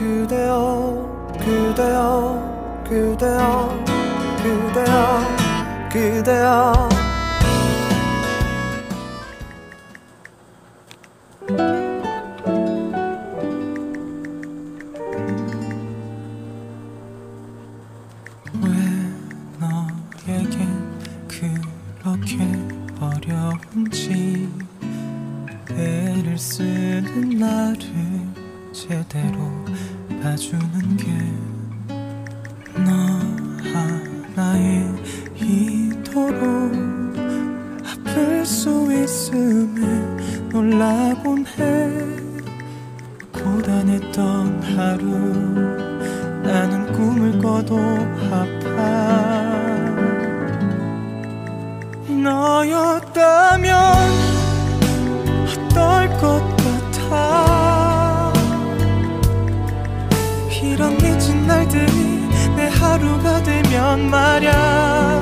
그대여 그대여 그대여 그대여 그대여 제대로 봐주는 게 너 하나의 이토록 아플 수 있음을 놀라곤 해. 고단했던 하루 나는 꿈을 꿔도 아파. 너였다면 어떨 것 날들이 내 하루가 되면 말야.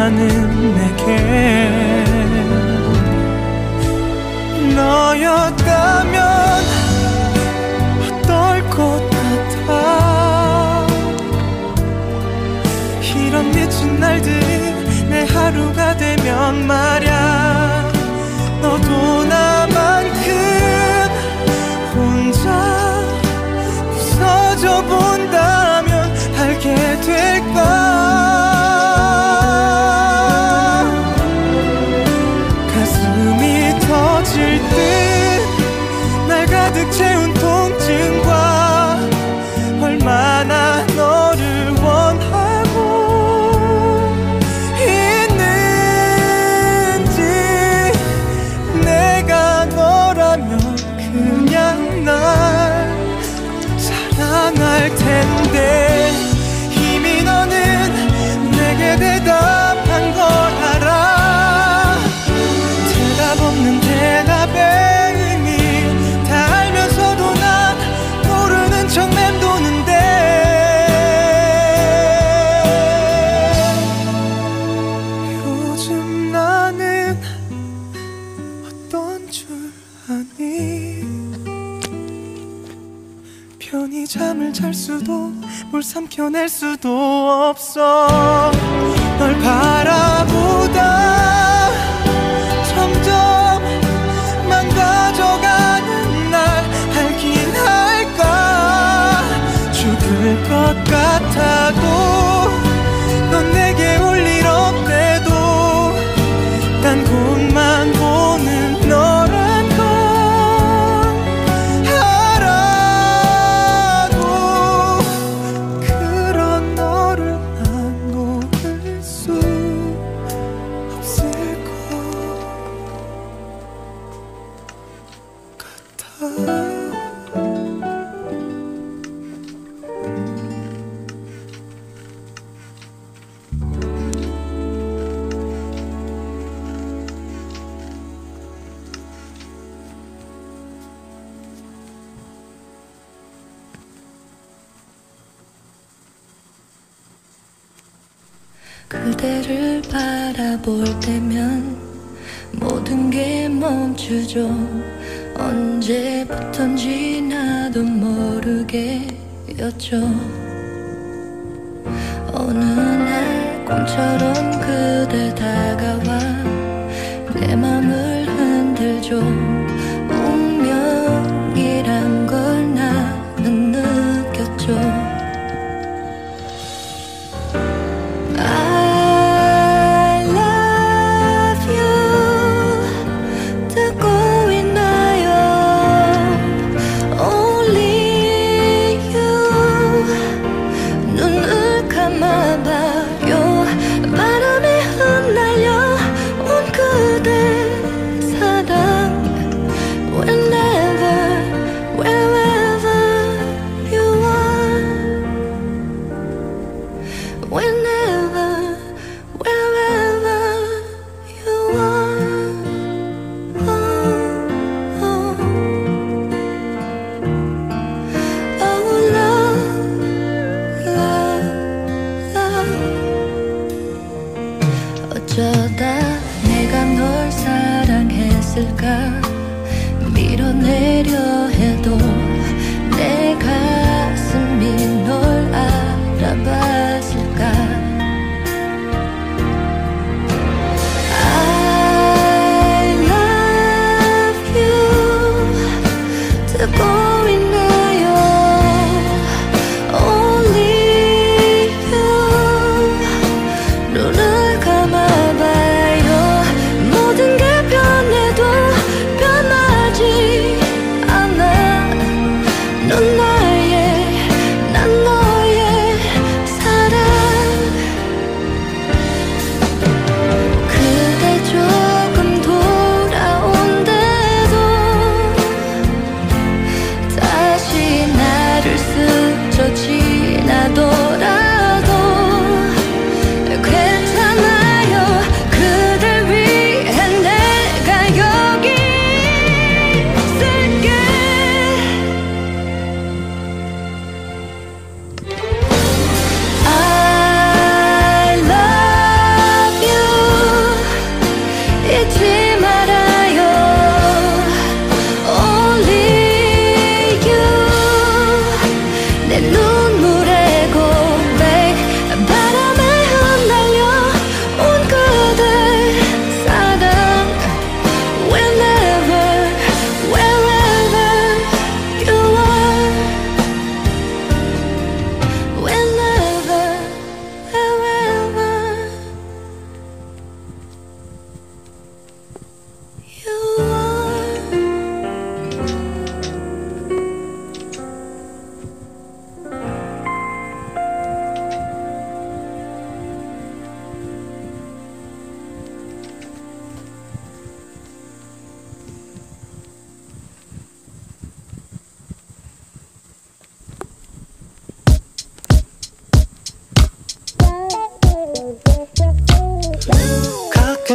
나는 내게 너였다면 어떨 것 같아? 이런 미친 날들이 내 하루가 되면 말야. 삼켜낼 수도 없어. 널 바라보다 너를 바라볼 때면 모든 게 멈추죠. 언제부턴지 나도 모르게였죠. 어느 날 꿈처럼 그대 다가와 내 맘을 흔들죠. 어쩌다 내가 널 사랑했을까? 밀어내려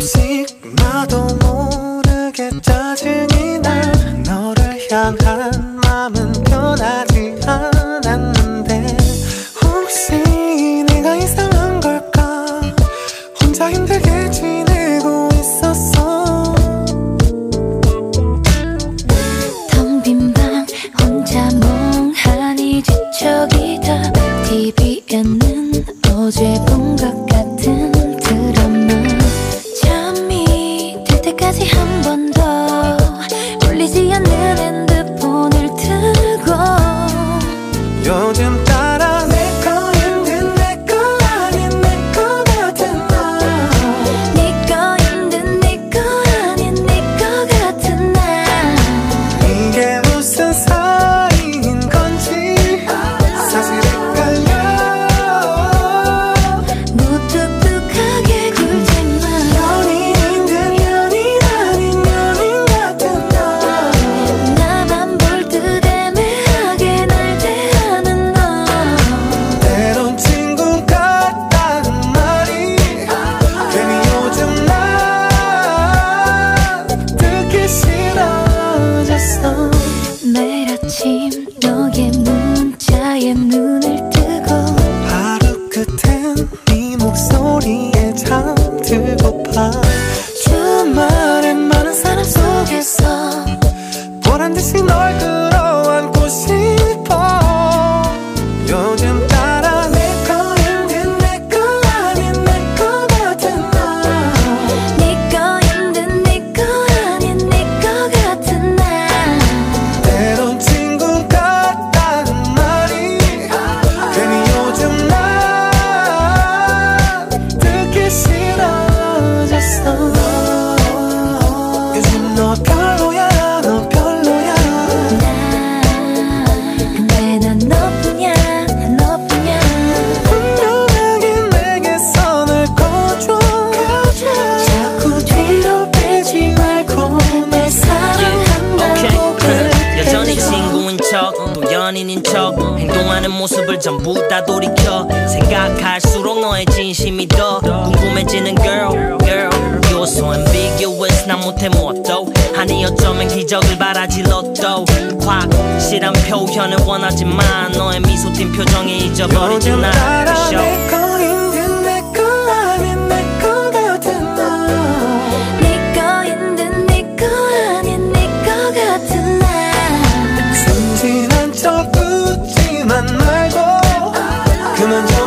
seek, I don't know. 로또 아니 어쩌면 기적을 바라지 로또 확실한 표현을 원하지만 너의 미소팀 표정에 잊어버리지 나를 쇼 순진한 척 웃지만 말고 그만 좀